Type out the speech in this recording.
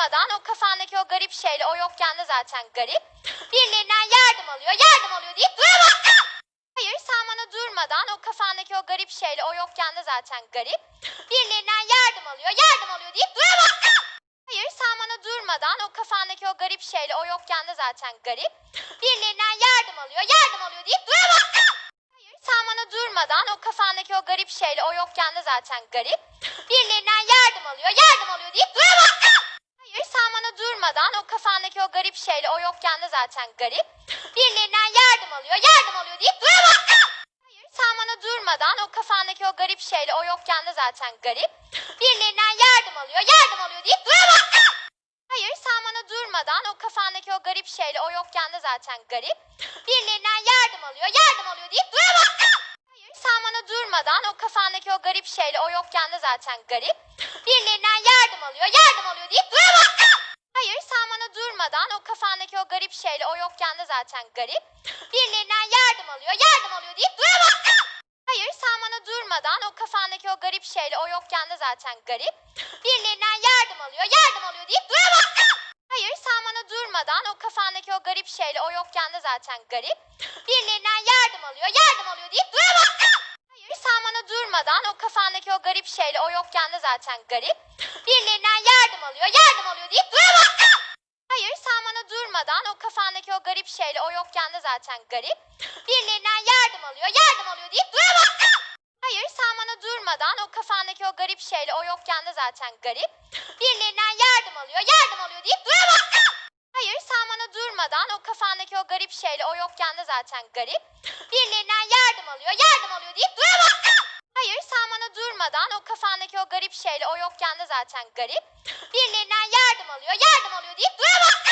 durmadan o kafandaki o garip şeyle o yokken de zaten garip. Birilerinden yardım alıyor, yardım alıyor deyip duramaz. Hayır sen durmadan o kafandaki o garip şeyle o yokken de zaten garip. Birilerinden yardım alıyor, yardım alıyor deyip duramaz. Hayır sen durmadan o kafandaki o garip şeyle o yokken de zaten garip. Birilerinden yardım alıyor, yardım alıyor deyip duramaz. Hayır sen durmadan o kafandaki o garip şeyle o yokken de zaten garip. Birilerinden yardım alıyor, yardım alıyor deyip duramaz. Durmadan o kafandaki o garip şeyle o yokken de zaten garip. Birilerinden yardım alıyor, yardım alıyor deyip duramaz. Hayır sen bana durmadan o kafandaki o garip şeyle o yokken de zaten garip. Birilerinden yardım alıyor, yardım alıyor deyip duramaz. Hayır sen bana durmadan o kafandaki o garip şeyle o yokken de zaten garip. Birilerinden yardım alıyor, yardım alıyor deyip duramaz. Hayır sen bana durmadan o kafandaki o garip şeyle o yokken de zaten garip. Birilerinden yardım alıyor, yardım alıyor deyip duramaz. Hayır sen durmadan o kafandaki o garip şeyle o yokken de zaten garip. Birilerinden yardım alıyor, yardım alıyor deyip duramaz. Hayır sen durmadan o kafandaki o garip şeyle o yokken de zaten garip. Birilerinden yardım alıyor, yardım alıyor deyip duramaz. Hayır sen durmadan o kafandaki o garip şeyle o yokken de zaten garip. Birilerinden yardım alıyor, yardım alıyor deyip duramaz. Durmadan o kafandaki o garip şeyle o yokken de zaten garip. Birilerinden yardım alıyor, yardım alıyor deyip duramaz. Hayır sen durmadan o kafandaki o garip şeyle o yokken de zaten garip. Birilerinden yardım alıyor, yardım alıyor deyip duramaz. Hayır sen durmadan o kafandaki o garip şeyle o yokken de zaten garip. Birilerinden yardım alıyor, yardım alıyor deyip duramaz. Hayır sen durmadan o kafandaki o garip şeyle o yokken de zaten garip. Birilerinden yardım alıyor, yardım alıyor deyip duramaz durmadan o kafandaki o garip şeyle o yokken de zaten garip. Birilerinden yardım alıyor, yardım alıyor deyip duramazsın.